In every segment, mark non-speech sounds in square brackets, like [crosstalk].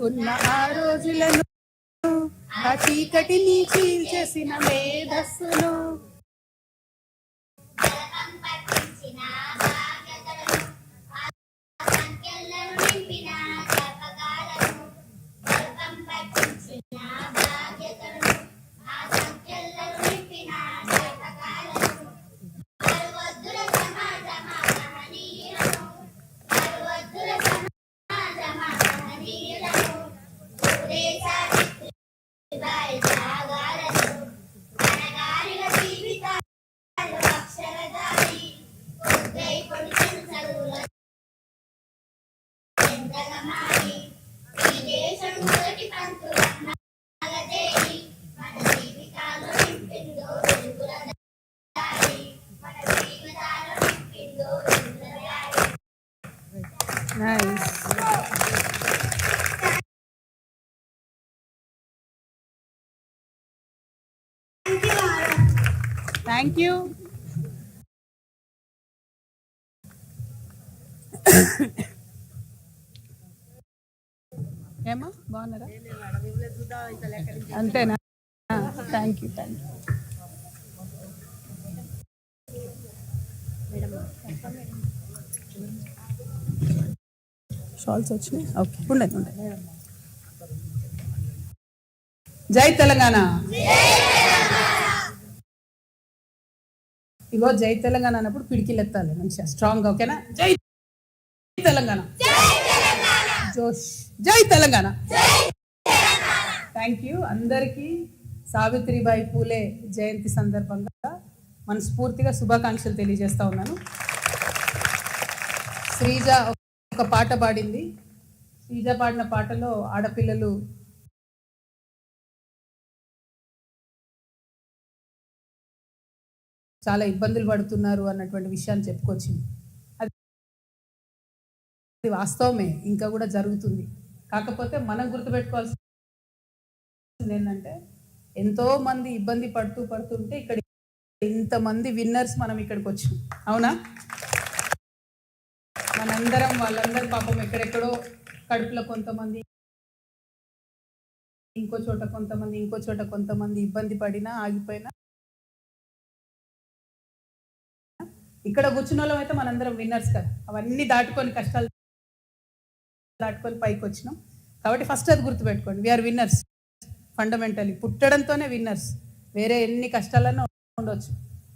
ఉన్న ఆ రోజులను ఆ చీకటిని చీల్చేసిన మేధస్సును థ్యాంక్ యూ ఏమా బాగున్నారా? అంతేనా? Thank you thank you shawls వచ్చినాయి? ఓకే ఉండండి ఉండండి. జై తెలంగాణ. ఇగో జై తెలంగాణ అన్నప్పుడు పిడికిలెత్తాలి మంచిగా స్ట్రాంగ్ ఓకేనా? జై తెలంగాణ. జోష్. జై తెలంగాణ. థ్యాంక్ యూ అందరికీ సావిత్రిబాయి పూలే జయంతి సందర్భంగా మనస్ఫూర్తిగా శుభాకాంక్షలు తెలియజేస్తా ఉన్నాను. శ్రీజ ఒక పాట పాడింది. శ్రీజ పాడిన పాటలో ఆడపిల్లలు చాలా ఇబ్బందులు పడుతున్నారు అన్నటువంటి విషయాన్ని చెప్పుకొచ్చింది. అది వాస్తవమే ఇంకా కూడా జరుగుతుంది. కాకపోతే మనం గుర్తుపెట్టుకోవాల్సింది ఏంటంటే ఎంతో మంది ఇబ్బంది పడుతూ పడుతుంటే ఇక్కడ ఇంతమంది విన్నర్స్ మనం ఇక్కడికి వచ్చాం అవునా? మనందరం వాళ్ళందరూ పాపం ఎక్కడెక్కడో కడుపులో కొంతమంది ఇంకో చోట కొంతమంది ఇంకో చోట కొంతమంది ఇబ్బంది పడినా ఆగిపోయినా ఇక్కడ కూర్చున్న వాళ్ళం అయితే మనందరం విన్నర్స్ కదా. అవన్నీ దాటుకొని కష్టాలు దాటుకొని పైకి వచ్చినాం. కాబట్టి ఫస్ట్ అది గుర్తుపెట్టుకోండి వీఆర్ విన్నర్స్ ఫండమెంటలీ పుట్టడంతోనే విన్నర్స్ వేరే ఎన్ని కష్టాలన్నా ఉండొచ్చు.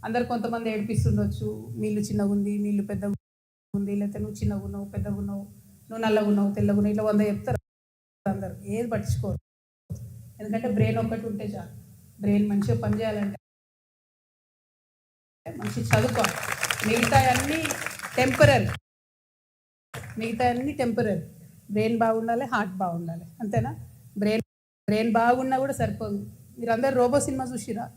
అందరు కొంతమంది ఏడిపిస్తుండొచ్చు. మీళ్ళు చిన్నగా ఉంది మీళ్ళు పెద్దగా ఉంది లేకపోతే నువ్వు చిన్నగా ఉన్నావు పెద్దగా ఉన్నావు నువ్వు నల్లగా ఉన్నావు తెల్లగా ఉన్నావు ఇట్లా వంద చెప్తారు అందరు. ఏది పట్టించుకోరు. ఎందుకంటే బ్రెయిన్ ఒక్కటి ఉంటే చాలు. బ్రెయిన్ మంచిగా పనిచేయాలంటే మంచి చదువుకోవాలి. మిగతా అన్నీ టెంపరీ మిగతా అన్నీ టెంపరీ బ్రెయిన్ బాగుండాలి హార్ట్ బాగుండాలి. అంతేనా? బ్రెయిన్ బ్రెయిన్ బాగున్నా కూడా సరిపోదు. మీరు రోబో సినిమా చూసిరా?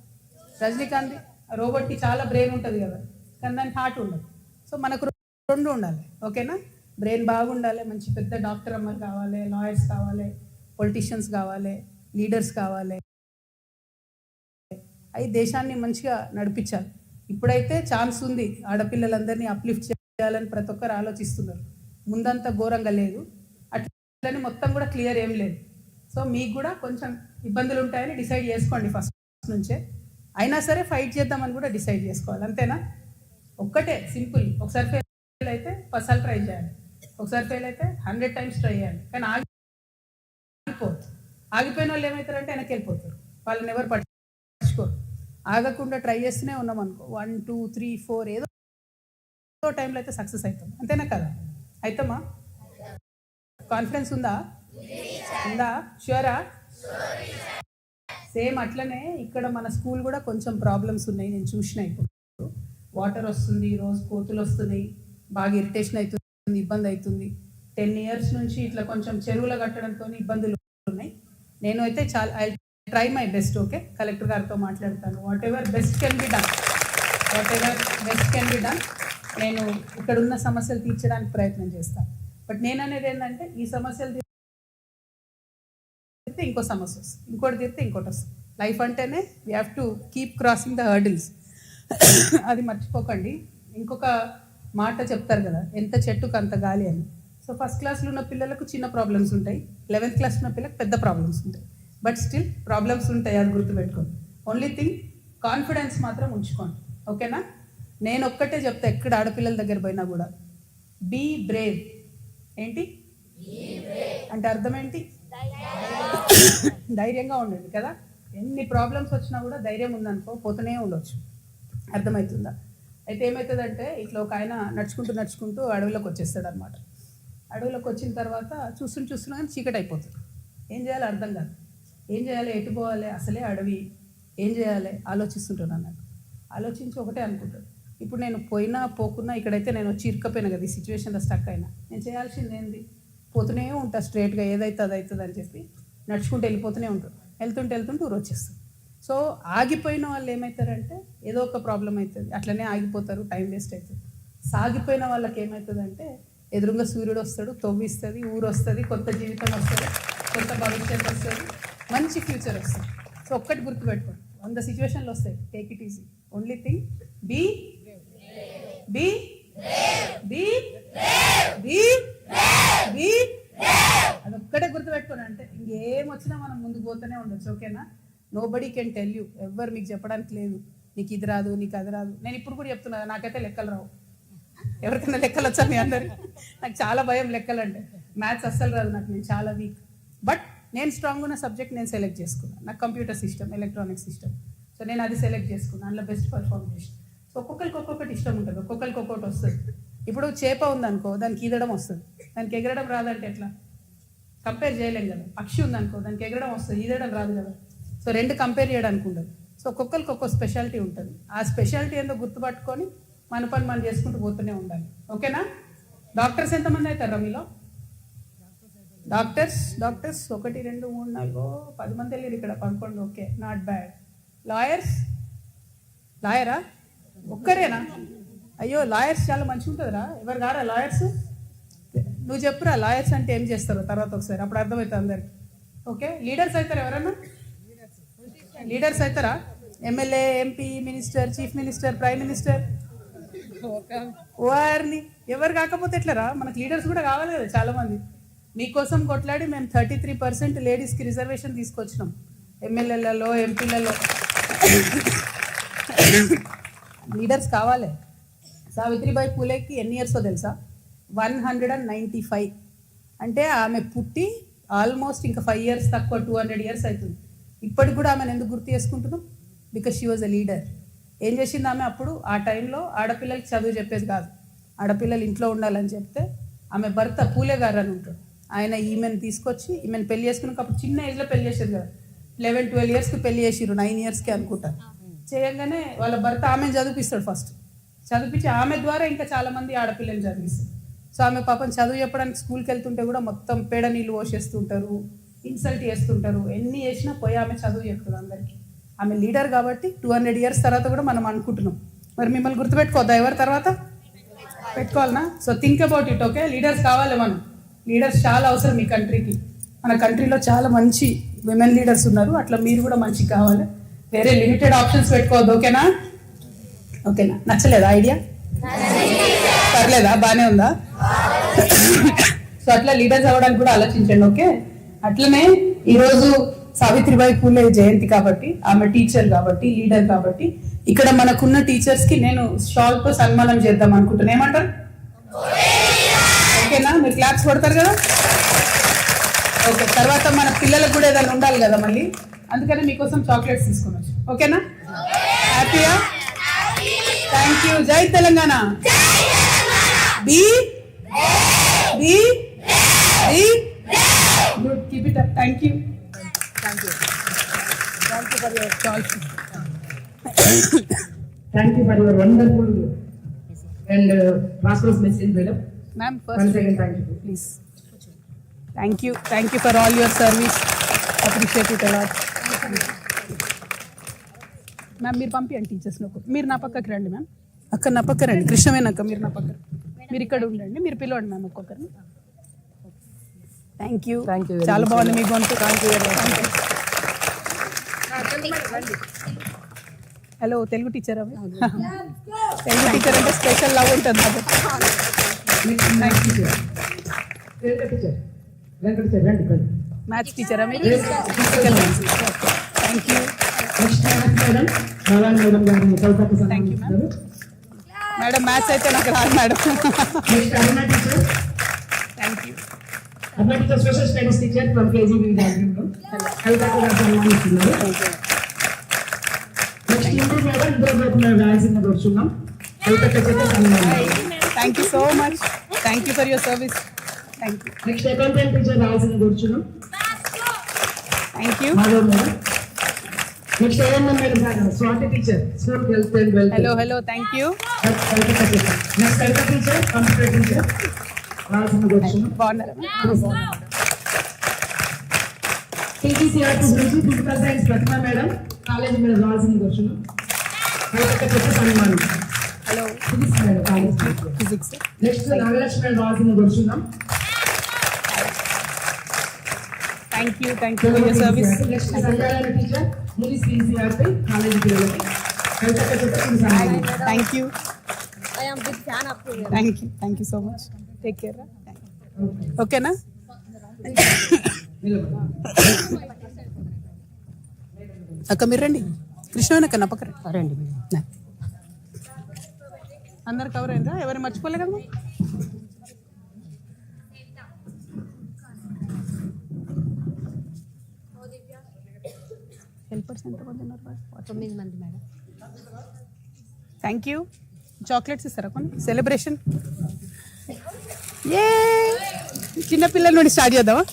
రజనీకాంత్ రోబోట్కి చాలా బ్రెయిన్ ఉంటుంది కదా. కానీ దానికి హార్ట్ ఉండదు. సో మనకు రెండు ఉండాలి. ఓకేనా? బ్రెయిన్ బాగుండాలి మంచి పెద్ద డాక్టర్ అమ్మలు కావాలి లాయర్స్ కావాలి పొలిటీషియన్స్ కావాలి లీడర్స్ కావాలి. అవి దేశాన్ని మంచిగా నడిపించాలి. ఇప్పుడైతే ఛాన్స్ ఉంది ఆడపిల్లలందరినీ అప్లిఫ్ట్ చేయాలని ప్రతి ఒక్కరు ఆలోచిస్తున్నారు. ముందంత ఘోరంగా లేదు. అట్లని మొత్తం కూడా క్లియర్ ఏం లేదు. సో మీకు కూడా కొంచెం ఇబ్బందులు ఉంటాయని డిసైడ్ చేసుకోండి ఫస్ట్ నుంచే. అయినా సరే ఫైట్ చేద్దామని కూడా డిసైడ్ చేసుకోవాలి. అంతేనా? ఒక్కటే సింపుల్ ఒకసారి ఫెయిల్ అయితే పసాలు ట్రై చేయాలి. ఒకసారి ఫెయిల్ అయితే హండ్రెడ్ టైమ్స్ ట్రై చేయాలి. కానీ ఆగిపోదు ఆగిపోయిన వాళ్ళు ఏమవుతారంటే వెనక్కి వెళ్ళిపోతారు. వాళ్ళని ఎవరు పట్టు ఆగకుండా ట్రై చేస్తూనే ఉన్నాం అనుకో. వన్ టూ త్రీ ఫోర్ ఏదో ఏదో టైంలో అయితే సక్సెస్ అవుతాం. అంతేనా కదా? అవుతామా? కాన్ఫిడెన్స్ ఉందా? ఉందా? షూరా? సేమ్ అట్లనే ఇక్కడ మన స్కూల్ కూడా కొంచెం ప్రాబ్లమ్స్ ఉన్నాయి. నేను చూసిన ఇప్పుడు. వాటర్ వస్తుంది రోజు కోతులు వస్తున్నాయి బాగా ఇరిటేషన్ అవుతుంది ఇబ్బంది అవుతుంది. టెన్ ఇయర్స్ నుంచి ఇట్లా కొంచెం చెరువులు కట్టడంతో ఇబ్బందులు ఉన్నాయి. నేను అయితే చాలా I try my best okay collector గారితో మాట్లాడతాను. Whatever best can be done whatever best can be done నేను ఇక్కడ ఉన్న సమస్యలు తీర్చడానికి ప్రయత్నం చేస్తాను బట్ నేను అనేది ఏంటంటే ఈ సమస్యలు తీరితే ఇంకో సమస్య వస్తుంది. ఇంకోటి తీరితే ఇంకోటి వస్తుంది. లైఫ్ అంటేనే we have to keep crossing the hurdles అది మర్చిపోకండి. ఇంకొక మాట చెప్తారు కదా ఎంత చెట్టుకు అంత గాలి అని. సో ఫస్ట్ క్లాస్లో ఉన్న పిల్లలకు చిన్న ప్రాబ్లమ్స్ ఉంటాయి. లెవెన్త్ క్లాస్ ఉన్న పిల్లలకు పెద్ద ప్రాబ్లమ్స్ ఉంటాయి. బట్ స్టిల్ ప్రాబ్లమ్స్ ఉంటాయి అది గుర్తుపెట్టుకోండి. ఓన్లీ థింగ్ కాన్ఫిడెన్స్ మాత్రం ఉంచుకోండి. ఓకేనా నేను ఒక్కటే చెప్తా ఎక్కడ ఆడపిల్లల దగ్గర పోయినా కూడా. బీ బ్రేవ్ ఏంటి? అంటే అర్థం ఏంటి? ధైర్యంగా ఉండండి కదా? ఎన్ని ప్రాబ్లమ్స్ వచ్చినా కూడా ధైర్యం ఉందనుకో పోతూనే ఉండొచ్చు. అర్థమవుతుందా? అయితే ఏమవుతుందంటే ఇట్లా ఒక ఆయన నడుచుకుంటూ నడుచుకుంటూ అడవిలోకి వచ్చేస్తాడు అనమాట అడవిలోకి వచ్చిన తర్వాత చూస్తుంటే చూస్తున్నా కానీ చీకటి అయిపోతుంది ఏం చేయాలో అర్థం కాదు. ఏం చేయాలి? ఎటు పోవాలి? అసలే అడవి. ఏం చేయాలి? ఆలోచిస్తుంటాను నాకు ఆలోచించి ఒకటే అనుకుంటాడు. ఇప్పుడు నేను పోయినా పోకున్నా ఇక్కడైతే నేను వచ్చి ఇరుక్కపోయినా కదా ఈ సిచ్యువేషన్లో స్టక్ అయినా. నేను చేయాల్సింది ఏంది? పోతూనే ఉంటా స్ట్రేట్గా ఏదైతే అది అవుతుంది అని చెప్పి నడుచుకుంటూ వెళ్ళిపోతూనే ఉంటాడు. వెళ్తుంటే వెళ్తుంటే ఊరు వచ్చేస్తుంది. సో ఆగిపోయిన వాళ్ళు ఏమవుతారంటే ఏదో ఒక ప్రాబ్లం అవుతుంది అట్లనే ఆగిపోతారు టైం వేస్ట్ అవుతుంది సాగిపోయిన వాళ్ళకి ఏమవుతుందంటే ఎదురుగా సూర్యుడు వస్తాడు తవ్విస్తుంది ఊరు వస్తుంది కొత్త జీవితం వస్తుంది కొత్త భవిష్యత్తు వస్తుంది. మంచి ఫ్యూచర్ వస్తుంది. సో ఒక్కటి గుర్తుపెట్టుకోండి వంద సిచ్యువేషన్లు వస్తాయి. Take it easy only thing be be be be be అదొక్కటే గుర్తుపెట్టుకోండి అంటే ఇంకేం వచ్చినా మనం ముందుకు పోతూనే ఉండొచ్చు. ఓకేనా nobody can tell you ఎవ్వరు మీకు చెప్పడానికి లేదు. నీకు ఇది రాదు నీకు అది రాదు. నేను ఇప్పుడు కూడా చెప్తున్నా నాకైతే లెక్కలు రావు. ఎవరికైనా లెక్కలు వచ్చా మీ నాకు చాలా భయం లెక్కలు అంటే మ్యాథ్స్ అస్సలు రాదు నాకు. నేను చాలా వీక్ బట్ నేను స్ట్రాంగ్ ఉన్న సబ్జెక్ట్ నేను సెలెక్ట్ చేసుకున్నాను నాకు computer system electronic system so నేను అది సెలెక్ట్ చేసుకున్నాను అందులో బెస్ట్ పర్ఫామ్ చేసి సో ఒక్కొక్కరికి ఒక్కొక్కటి ఇష్టం ఉంటుంది. ఒక్కొక్కరికి ఒక్కొక్కటి వస్తుంది. ఇప్పుడు చేప ఉందనుకో దానికి ఈదడం వస్తుంది. దానికి ఎగరడం రాదంటే ఎట్లా? కంపేర్ చేయలేం కదా. పక్షి ఉందనుకో దానికి ఎగరడం వస్తుంది. ఈదడం రాదు కదా. సో రెండు కంపేర్ చేయడానికి ఉండదు. సో ఒక్కొక్కరికి ఒక్కొక్క స్పెషాలిటీ ఉంటుంది. ఆ స్పెషాలిటీ ఏందో గుర్తుపట్టుకొని మన పని మనం చేసుకుంటూ పోతూనే ఉండాలి. ఓకేనా డాక్టర్స్ ఎంతమంది అవుతారా మీలో? డాక్టర్స్ డాక్టర్స్ ఒకటి రెండు మూడు నాలుగు పది మంది వెళ్ళారు ఇక్కడ పదకొండు ఓకే నాట్ బ్యాడ్. లాయర్స్? లాయరా? ఒక్కరేనా? అయ్యో లాయర్స్ చాలా మంచిగా ఉంటుందిరా. ఎవరు కారా లాయర్స్? నువ్వు చెప్పురా లాయర్స్ అంటే ఏం చేస్తారో? తర్వాత ఒకసారి అప్పుడు అర్థమవుతుంది అందరికి. ఓకే లీడర్స్ అవుతారు ఎవరన్నా? లీడర్స్ అవుతారా? MLA MP minister chief minister prime minister? వారిని ఎవరు కాకపోతే ఎట్లరా? మనకు లీడర్స్ కూడా కావాలి కదా చాలా మంది. మీకోసం కొట్లాడి మేము థర్టీ త్రీ పర్సెంట్ లేడీస్కి రిజర్వేషన్ తీసుకొచ్చినాం. ఎమ్మెల్యేలలో ఎంపీలలో. లీడర్స్ కావాలి. సావిత్రిబాయి పూలేకి ఎన్ని ఇయర్స్ తెలుసా? One hundred and ninety five. అంటే ఆమె పుట్టి ఆల్మోస్ట్ ఇంకా ఫైవ్ ఇయర్స్ తక్కువ టూ హండ్రెడ్ ఇయర్స్ అవుతుంది. ఇప్పటికి కూడా ఆమెను ఎందుకు గుర్తు చేసుకుంటున్నాం? Because she was a leader. ఏం చేసింది ఆమె అప్పుడు? ఆ టైంలో ఆడపిల్లలకి చదువు చెప్పేది కాదు. ఆడపిల్లలు ఇంట్లో ఉండాలని చెప్తే ఆమె భర్త పూలే గారు అని ఉంటాడు. ఆయన ఈమెను తీసుకొచ్చి ఈమెను పెళ్ళి చేసుకున్నాక అప్పుడు చిన్న ఏజ్లో పెళ్ళి చేశారు కదా. లెవెన్ ట్వెల్వ్ ఇయర్స్కి పెళ్ళి చేసిరు నైన్ ఇయర్స్కి అనుకుంటా. చేయగానే వాళ్ళ భర్త ఆమెను చదివిపిస్తాడు ఫస్ట్ చదివించి ఆమె ద్వారా ఇంకా చాలామంది ఆడపిల్లని చదివిస్తారు. సో ఆమె పాపం చదువు చెప్పడానికి స్కూల్కి వెళ్తుంటే కూడా మొత్తం పేడ నీళ్ళు పోసేస్తుంటారు ఇన్సల్ట్ చేస్తుంటారు. ఎన్ని చేసినా పోయి ఆమె చదువు చెప్తుంది అందరికీ. ఆమె లీడర్ కాబట్టి టూ హండ్రెడ్ ఇయర్స్ తర్వాత కూడా మనం అనుకుంటున్నాం. మరి మిమ్మల్ని గుర్తుపెట్టుకోవద్దా? ఎవరి తర్వాత? పెట్టుకోవాలనా? So think about it okay leaders కావాలి మనం. లీడర్స్ చాలా అవసరం ఈ కంట్రీకి. మన కంట్రీలో చాలా మంచి విమెన్ లీడర్స్ ఉన్నారు. అట్లా మీరు కూడా మంచిగా కావాలి. వేరే లిమిటెడ్ ఆప్షన్స్ పెట్టుకోవద్దు ఓకేనా? ఓకేనా? నచ్చలేదా ఐడియా పర్లేదా? బాగానే ఉందా? సో అట్లా లీడర్స్ అవ్వడానికి కూడా ఆలోచించండి ఓకే? అట్లనే ఈరోజు సావిత్రిబాయి పూలే జయంతి కాబట్టి ఆమె టీచర్ కాబట్టి లీడర్ కాబట్టి ఇక్కడ మనకున్న టీచర్స్కి నేను షాల్తో సన్మానం చేద్దాం అనుకుంటున్నా. ఏమంటారు? ఓకేనా? మీరు క్లాప్స్ కొడతారు కదా? ఓకే తర్వాత మన పిల్లలకు కూడా ఏదైనా ఉండాలి కదా మళ్ళీ? అందుకని మీకోసం చాక్లెట్స్ తీసుకుని వచ్చి ఓకేనా? హ్యాపీయా? Thank you. జై Telangana. B? B? B? Good keep it up thank you Thank you. For your wonderful and uh, prosperous message, madam. Ma'am Once first again, thank you. Please thank you thank you for all your service appreciate it a lot ma'am మీరు పంపించండి teachers ఒక మీరు నా పక్కకి రండి ma'am అక్క నా పక్క రండి. కృష్ణవేన్ అక్క మీరు నా పక్క మీరు ఇక్కడ ఉండండి. మీరు పిలవండి మ్యామ్ ఒక్కొక్కరిని. Thank you Thank you very చాలా బాగుంది మీ గొంతు. Thank you hello Telugu teacher అవి? [laughs] తెలుగు టీచర్ అంటే స్పెషల్ లవ్ ఉంటుంది కాబట్టి Next teacher. Venkata teacher. Venkata teacher, రండి, రండి. మ్యాథ్స్ టీచరా మీరు physical maths thank you Next class, madam. Bhavani madam గారిని కవితకు Thank you, ma'am. సన్మానిస్తున్నారు. Madam maths అయితే నాకు రాదు madam Next, Aruna teacher. Thank you Aruna teacher, special studies teacher from KGB విద్యాలయంలో. కవితకు గారు సన్మానిస్తున్నారు. Next, Induru madam, Induru madam రాయాల్సింది కోరుచున్నాం. కవితకు చేత సన్మానం. thank you so much thank you for your service thank you Next, accountant teacher రాయాల్సింది కోరుచున్నాం. Thank you Madhav madam. Next, ANM madam గారు, Swathi teacher, school health and welfare. Hello hello thank you next Kavitha teacher computer teacher రాసిన కూర్చున్నాం బాగున్నారా TTCR గురించి physical science Pratima madam college మీద రాసిన కూర్చున్నాం కవిత చెప్పి సన్మానం హలో. ఫిజిక్స్ నెక్స్ట్ నాగలక్ష్మి రాసిన కూర్చున్నాం. Thank you thank you for your service next Sangareddy teacher Marri CCR పై కాలేజ్ పిల్లలకి thank you I am big fan of you. Thank you thank you so much take care ఓకేనా అక్క మీరు రండి. కృష్ణవేనక్క నా పక్కన రండి. అందరు కవర్ అయిందా? ఎవరు మర్చిపోలే కదా? హెల్పర్స్ ఎంతమంది ఉన్నారు తొమ్మిది మంది మేడం. థ్యాంక్ యూ చాక్లెట్స్ ఇస్తారా కొన్ని? సెలబ్రేషన్ ఏ చిన్నపిల్లల నుండి స్టార్ట్ చేద్దామా?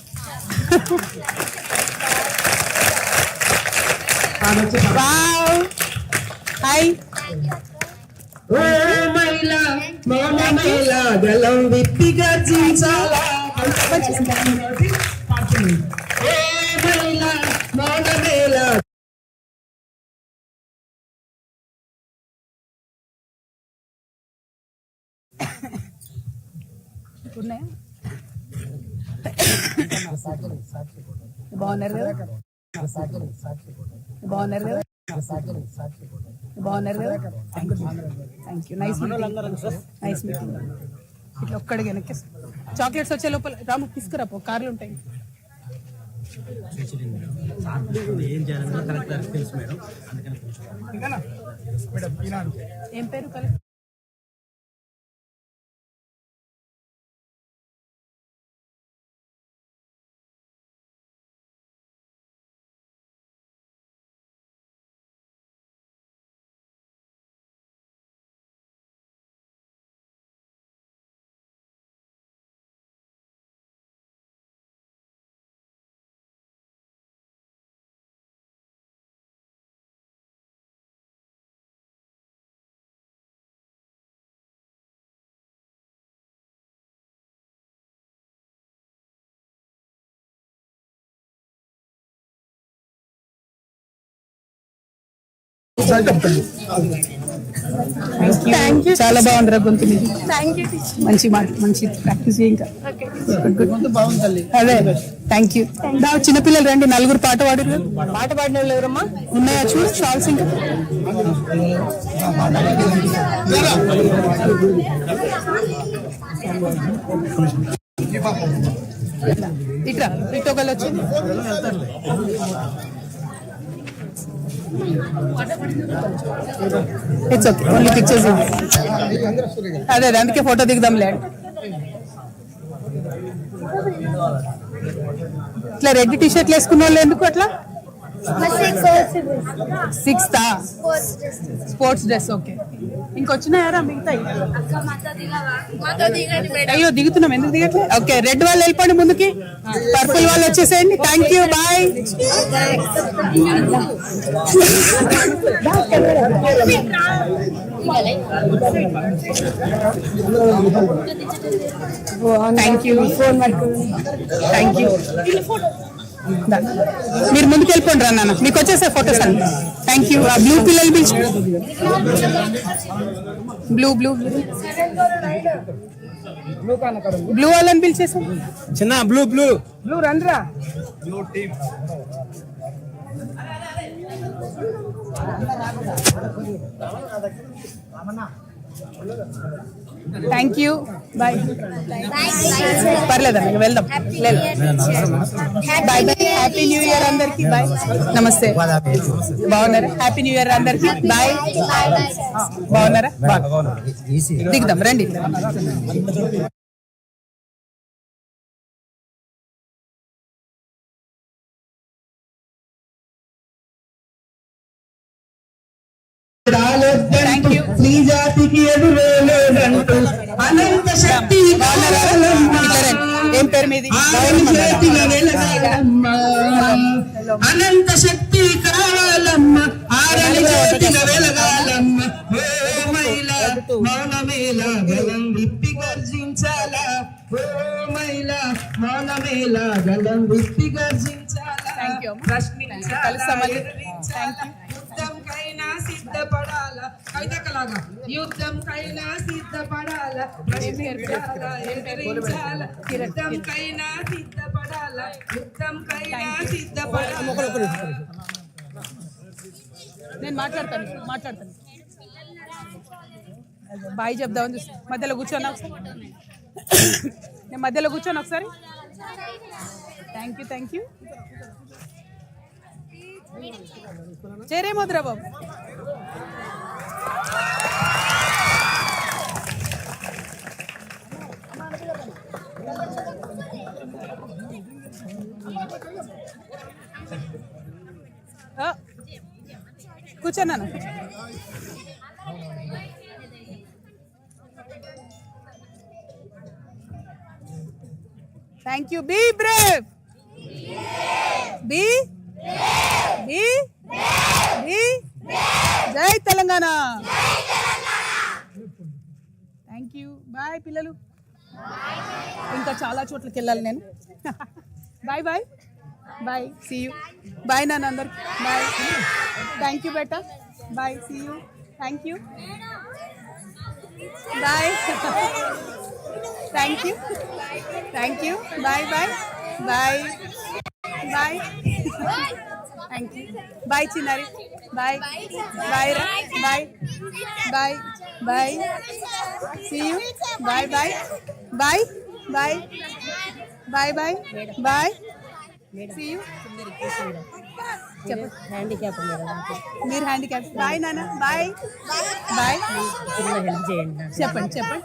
హాయ్ ఓ మైలా మౌన మైలా గలం విప్పి గర్జించాలా పాడుతుంది. ఓ మైలా మౌన మేలా ఉన్నాయా బాగున్నారు కదా బాగున్నారు కదా బాగున్నారు కదా? Thank you nice nice meeting ఇట్లా ఒక్కడికి వెనక్కి చాక్లెట్స్ వచ్చే లోపల రాము తీసుకురా పో కార్లు ఉంటాయి. ఏం పేరు? కలెక్ట్ థ్యాంక్ యూ చాలా బాగుందిరా గొంతు నీది. థ్యాంక్ యూ మంచి మంచి ప్రాక్టీస్ ఇంకా. అదే థ్యాంక్ యూ దా చిన్నపిల్లలు రండి నలుగురు పాట పాడారు. పాట పాడిన వాళ్ళు ఎవరమ్మా? ఉన్నాయా చూడు షాల్స్ ఇంకా ఇట్రా ఇటు ఒకళ్ళు వచ్చింది ఇట్స్ ఓకే ఓన్లీ పిక్చర్స్ అదే అదే అందుకే ఫోటో దిగుదాం లేండి ఇట్లా రెడ్ టీ షర్ట్లు వేసుకున్న వాళ్ళు ఎందుకు అట్లా? సిక్స్త్ స్పోర్ట్స్ డ్రెస్ ఓకే ఇంకొచ్చినాయారా మిగతా అయ్యో దిగుతున్నాం. ఎందుకు దిగట్లే? ఓకే రెడ్ వాళ్ళు వెళ్ళిపోండి ముందుకి. పర్పుల్ వాళ్ళు వచ్చేసేయండి. Thank you bye. Thank you phone thank you మీరు ముందుకు వెళ్ళిపోండి రా నాన్న. మీకు వచ్చేసే ఫోటోస్ అండి థ్యాంక్ యూ ఆ బ్లూ పిల్లలు పిలిచి బ్లూ బ్లూ బ్లూ వాళ్ళని పిలిచేసాం. చిన్న బ్లూ బ్లూ బ్లూ రండ్రా. థ్యాంక్ యూ బాయ్ పర్లేదండి వెళ్దాం. Bye bye happy new year అందరికి. బాయ్ నమస్తే. బాగున్నారా? హ్యాపీ న్యూ ఇయర్ అందరికి. బాయ్ బాగున్నారా? దిగుదాం రండి. నీ జాతికి ఎదురేలేదంటూ అనంత శక్తి. ఏం పేరు మీది. అనంత శక్తి కావాలమ్మ. ఆరని చేతిల వెలగాలమ్మ. ఓ గలం విప్పి గర్జించాలా? ఓ మైల మౌనమేల గలం విప్పి గర్జించాలా. ప్రశ్నించాలా, కలుస్తామని. ఎదిరించాలా, యుద్ధంకైనా సిద్ధపడాలా కైతకలాగా యుద్ధంకైనా సిద్ధపడాలా ప్రశ్నించాలా ఎదిరించాలా యుద్ధంకైనా సిద్ధపడాలా యుద్ధంకైనా సిద్ధపడాలా నేను మాట్లాడతాను మాట్లాడతాను అదే, బాయ్ చెప్దామని చూస్తా మధ్యలో కూర్చోను ఒకసారి నేను మధ్యలో కూర్చోను ఒకసారి థ్యాంక్ యూ థ్యాంక్ యూ చేరేమోద్రా బాబు కూర్చున్నాను thank you be brave be ఈ ఈ జై తెలంగాణ. థ్యాంక్ యూ బాయ్ పిల్లలు. ఇంకా చాలా చోట్లకి వెళ్ళాలి నేను. Bye bye bye see you bye నాన్న అందరు. Bye thank you beta. Bye see you thank you bye thank you thank you bye bye bye bye thank you bye చిన్నారి బాయ్ బాయ్ రా bye bye bye see you bye bye bye bye bye bye bye see you handicap మీరు handicap bye నాన్న. Bye bye చెప్పండి చెప్పండి.